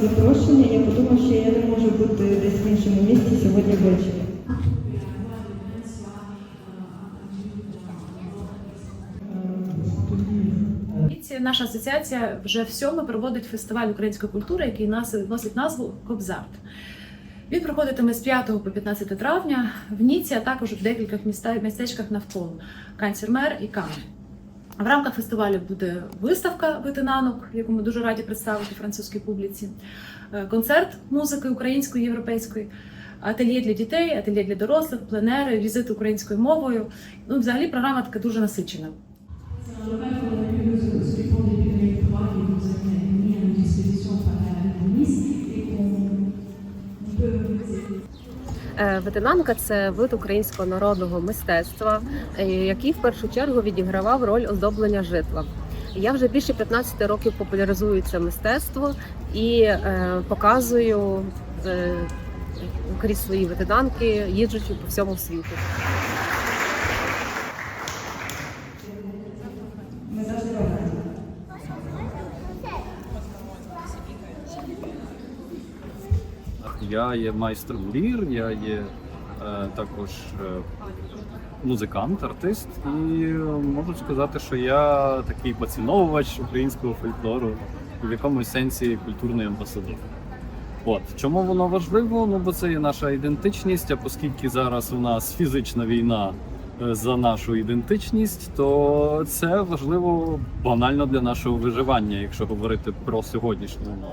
за запрошення. Я подумав, що я не можу бути десь в іншому місці сьогодні ввечері. Наша асоціація вже в сьоме проводить фестиваль української культури, який нас носить назву Кобзарт. Він проходитиме з 5 по 15 травня в Ніці, а також в декількох містечках навколо Канцермер і Кан. В рамках фестивалю буде виставка витинанок, яку ми дуже раді представити французькій публіці, е, концерт музики української, європейської, ательє для дітей, ательє для дорослих, пленери, візити українською мовою. Ну, взагалі програма така дуже насичена. Е, Ветенанка це вид українського народного мистецтва, е, який в першу чергу відігравав роль оздоблення житла. Я вже більше 15 років популяризую це мистецтво і е, показую крізь свої ветенанки, їжджучи по всьому світу. Я є майстром лір, я є е, також е, музикант, артист, і е, можу сказати, що я такий поціновувач українського фольклору в якомусь сенсі культурний амбасадор. От чому воно важливо? Ну бо це є наша ідентичність. А оскільки зараз у нас фізична війна е, за нашу ідентичність, то це важливо банально для нашого виживання, якщо говорити про сьогоднішню умову.